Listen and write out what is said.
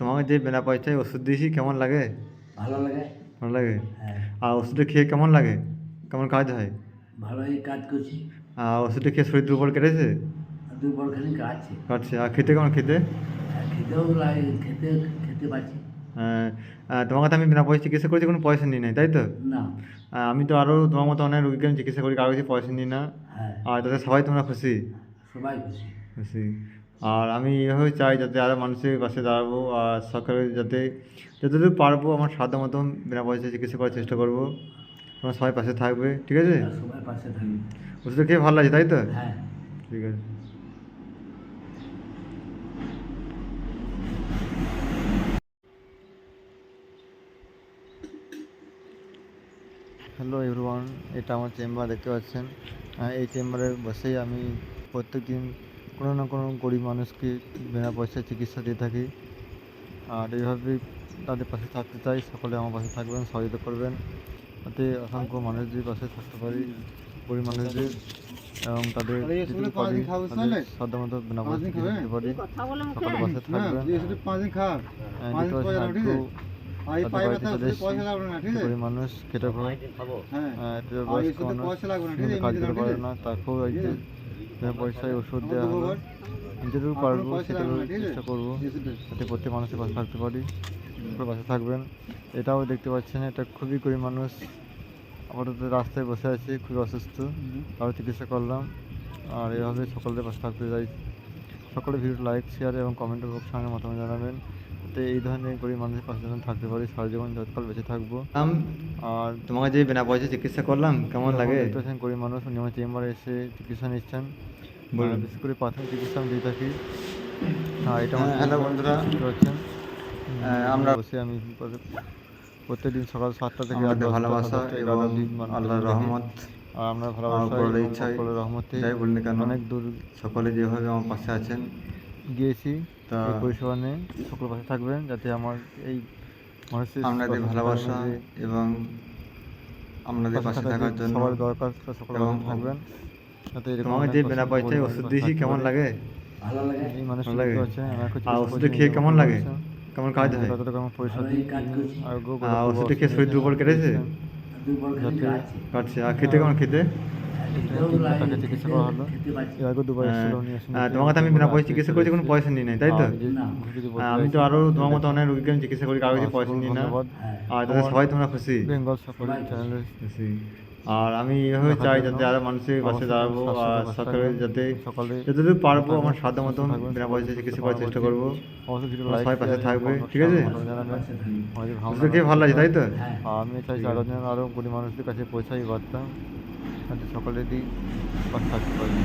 তোমাকে যে বিনা পয়সায় ওষুধ দিয়েছি কেমন লাগে? ভালো লাগে। ভালো লাগে? হ্যাঁ। আর ওষুধটা খেয়ে কেমন লাগে? কেমন কাজ হয়? ভালোই কাজ করছি। আর ওষুধটা খেয়ে শরীর দুর্বল কেটেছে? দুপুর খানি কাটছি। কাটছে। আর খেতে কেমন খেতে? আর খেতেও লাগে খেতে খেতে আহ, তোমার কাছে আমি বিনা পয়সা চিকিৎসা করেছি কোনো পয়সা নিই নাই তাই তো? না। আমি তো আরও তোমার মতো অনেক রোগীকে আমি চিকিৎসা করি কারও কাছে পয়সা নিই না। হ্যাঁ। আর তাতে সবাই তোমরা খুশি? সবাই খুশি। খুশি। আর আমি এভাবে চাই যাতে আরও মানুষের পাশে দাঁড়াবো আর সরকারের যাতে যতদূর পারব আমার সাধ্য মতন বিনা পয়সায় চিকিৎসা করার চেষ্টা করব। তোমরা সবাই পাশে থাকবে ঠিক আছে? আর সবাই পাশে থাকি ওষুধটা খেয়ে ভালো লাগছে তাই তো? হ্যাঁ। ঠিক আছে। হ্যালো এভরিওয়ান এটা আমার চেম্বার দেখতে পাচ্ছেন। এই চেম্বারে বসেই আমি প্রত্যেক দিন কোনো না কোনো গরিব মানুষকে বিনা পয়সায় চিকিৎসা দিয়ে থাকি। আর এইভাবেই তাদের পাশে থাকতে চাই। সকলে আমার পাশে থাকবেন সহযোগিতা করবেন। যাতে অসংখ্য মানুষদের পাশে থাকতে পারি গরিব মানুষদের এবং তাদের যেটুকু পারি তাদের সাধ্যমতো বিনা পয়সায় চিকিৎসা দিতে পারি। সকলে পাশে থাকবেন। একটু গরিব মানুষ কিন্তু কাজ করতে পারে না তাকেও পয়সায় ওষুধ দেওয়া হলো। যেটুকু পারব সেটুকু চেষ্টা করব। যাতে প্রত্যেক মানুষের পাশে থাকতে পারি পাশে থাকবেন। এটাও দেখতে পাচ্ছেন এটা খুবই গরিব মানুষ। আপাতত রাস্তায় বসে আছে খুবই অসুস্থ। তারও চিকিৎসা করলাম। আর এভাবে সকলের পাশে থাকতে চাই। সকলে ভিডিও লাইক শেয়ার এবং কমেন্ট বক্সে আমাকে মতামত জানাবেন। যাতে এই ধরনের গরিব মানুষের পাশে যেন থাকতে পারি সারা জীবন যতকাল বেঁচে থাকব। আর তোমাকে যে বিনা পয়সা চিকিৎসা করলাম কেমন লাগে? গরিব মানুষ উনি আমার চেম্বারে এসে চিকিৎসা নিচ্ছেন। বিশেষ করে প্রাথমিক চিকিৎসা আমি দিয়ে থাকি। আর এটা হ্যাঁ, বন্ধুরা। দেখতে হ্যাঁ, আমরা- বসে আমি প্রত্যেকদিন সকাল সাতটা থেকে ভালোবাসা এবং মানুষ আল্লাহর রহমত আর আমরা ভালোবাসা সকলের রহমতে যাই বলুন কেন অনেক দূর সকলে যেভাবে আমার পাশে আছেন গিয়েছি তা- পরিষেবা নিয়ে। সকল পাশে থাকবেন যাতে আমার এই মানুষের আপনাদের ভালোবাসা এবং আপনাদের পাশে থাকার জন্য সবার দরকার সকল পাশে থাকবেন। যাতে এরকম যে বিনা পয়সায় ওষুধ দিয়েছি কেমন লাগে? ভালো লাগে। এই মানুষ লাগে? হচ্ছে আমার কাছে আর করছেন, খেয়ে কেমন লাগে? কেমন কাজ হয়? কাজ করছি। আরোগ্য আর ওষুধটা খেয়ে শরীর দুর্বল কেটেছে। কাটছে। আর খেতে কেমন খেতে? তাকে চিকিৎসা করা হলো। এর আগে দুবার হ্যাঁ, কাছে আমি বিনা পয়সা চিকিৎসা করেছি কোনো পয়সা নিই নাই তাই তো? আর আমি তো বসে আরও তোমার মতো অনেক রোগীকে আমি চিকিৎসা করি কারও কাছে পয়সা নিই না। হ্যাঁ আর তাদের সবাই তোমরা খুশি। বেঙ্গল খুশি। আর আমি এভাবে চাই যাতে আরও মানুষের পাশে দাঁড়াবো আর থাকবেন। যাতে যতদূর পারব আমার সাধ্য মতন বিনা পয়সায় চিকিৎসা করার চেষ্টা করব। সবাই পাশে থাকবে, ঠিক আছে? ভালো ওষুধটা খেয়ে ভালো লাগছে তাই তো? হ্যাঁ আর আমি চাইছি আরও যেন গরিব মানুষদের কাছে পৌঁছাই বার্তা। যাতে সকলেরই পারি